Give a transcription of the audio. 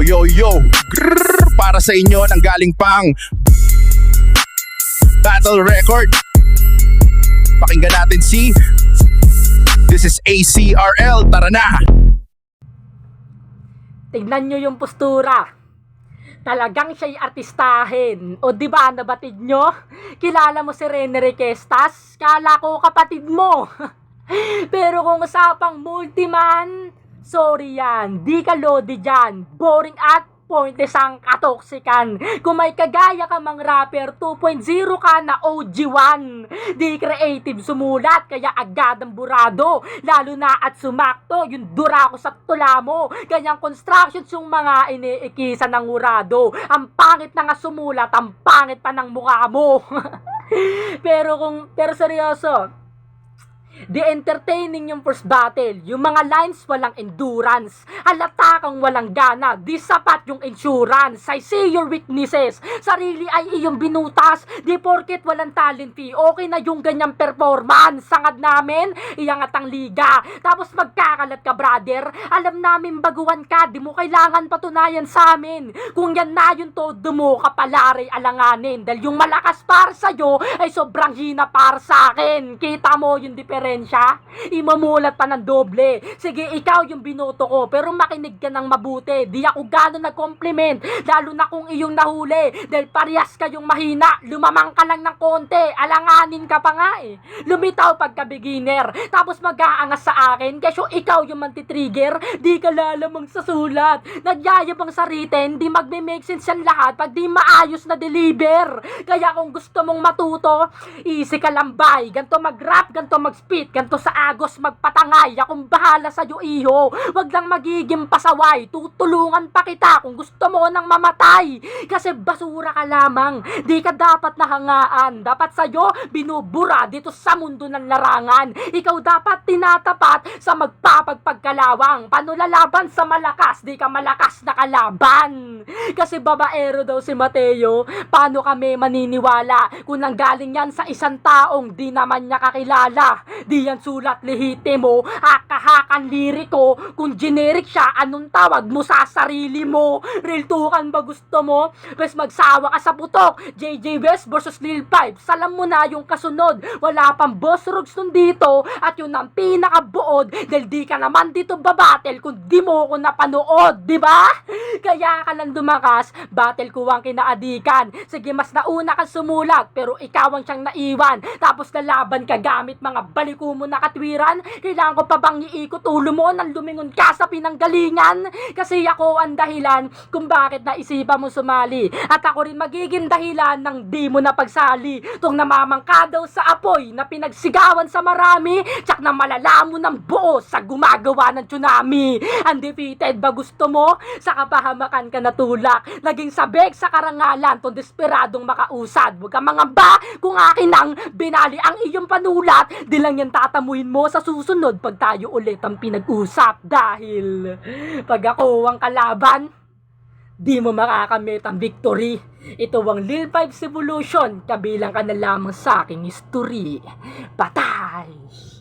Yo, yo! Grrr, para sa inyo nang galing pang Battle Record. Pakinggan natin si This is ACRL. Tara na! Tignan nyo yung postura. Talagang siya'y artistahin. O di ba nabatid nyo? Kilala mo si Rene Requestas? Kala ko kapatid mo. Pero kung usapang multiman, sorry yan. Di ka lodi dyan. Boring at pointless ang katoksikan. Kung may kagaya ka mang rapper, 2.0 ka na OG1. Di creative sumulat, kaya agad ang burado. Lalo na at sumakto, yung dura ko sa tula mo. Ganyang constructions yung mga iniikisa ng urado. Ang pangit na nga sumulat, ang pangit pa ng mukha mo. pero kung, pero seryoso, The entertaining yung first battle. Yung mga lines walang endurance. Halata kang walang gana. Di sapat yung insurance. I see your weaknesses. Sarili ay iyong binutas. Di porket walang talent fee. Okay na yung ganyang performance. Sangad namin, iyangat ang liga. Tapos magkakalat ka brother. Alam namin baguhan ka. Di mo kailangan patunayan sa amin. Kung yan na yung todo mo, kapalaray alanganin. Dahil yung malakas para sa'yo ay sobrang hina para sa akin. Kita mo yung diferensya? Imamulat pa ng doble. Sige, ikaw yung binoto ko, pero makinig ka ng mabuti. Di ako gano'n nag-compliment, lalo na kung iyong nahuli. Dahil parehas kayong mahina, lumamang ka lang ng konti, alanganin ka pa nga eh. Lumitaw pagka beginner, tapos mag-aangas sa akin, kesyo ikaw yung mantitrigger, di ka lalamang sa sulat. Nagyayabang sa written, di magme-make sense yan lahat pag di maayos na deliver. Kaya kung gusto mong matuto, easy ka lang bay. Ganto mag-rap, ganto mag-spit, ganto sa agos magpatangay. Akong bahala sa'yo iho. Wag lang magiging pasaway. Tutulungan pa kita kung gusto mo nang mamatay. Kasi basura ka lamang. Di ka dapat nahangaan. Dapat sa'yo binubura dito sa mundo ng larangan. Ikaw dapat tinatapat sa magpapagpagkalawang. Paano lalaban sa malakas? Di ka malakas na kalaban. Kasi babaero daw si Mateo. Paano kami maniniwala kung nanggaling yan sa isang taong di naman niya kakilala? Di yan sulat lehitimo, haka-hakan liriko. Kung generic siya, anong tawag mo sa sarili mo? Real tukan ba gusto mo? Pwes magsawa ka sa putok. JJ West versus Lil Pipe. Salam mo na yung kasunod. Wala pang boss rugs nun dito. At yun ang pinakabuod. Dahil di ka naman dito babattle kung di mo ko napanood. Di ba? Kaya ka lang dumakas. Battle ko ang kinaadikan. Sige, mas nauna ka sumulat. Pero ikaw ang siyang naiwan. Tapos lalaban ka gamit mga baliko mo na katwiran. Kailangan ko pa bang iikot ulo mo nang lumingon ka sa pinanggalingan? Kasi ako ang dahilan kung bakit naisipan mo sumali. At ako rin magiging dahilan ng di mo na pagsali. Tung namamangka daw sa apoy na pinagsigawan sa marami. Tsak na malala mo ng buo sa gumagawa ng tsunami. Undefeated ba gusto mo? Sa kapahamakan ka natulak. Naging sabeg sa karangalan tong desperadong makausad. Huwag ka mangamba kung akin ang binali ang iyong panulat. Di lang yan tatamuhin mo sa susunod pag tayo ulit ang pinag-usap. Dahil pag ako ang kalaban, di mo makakamit ang victory. Ito ang Lil Vibes Evolution, kabilang ka na lamang sa aking history. Patay!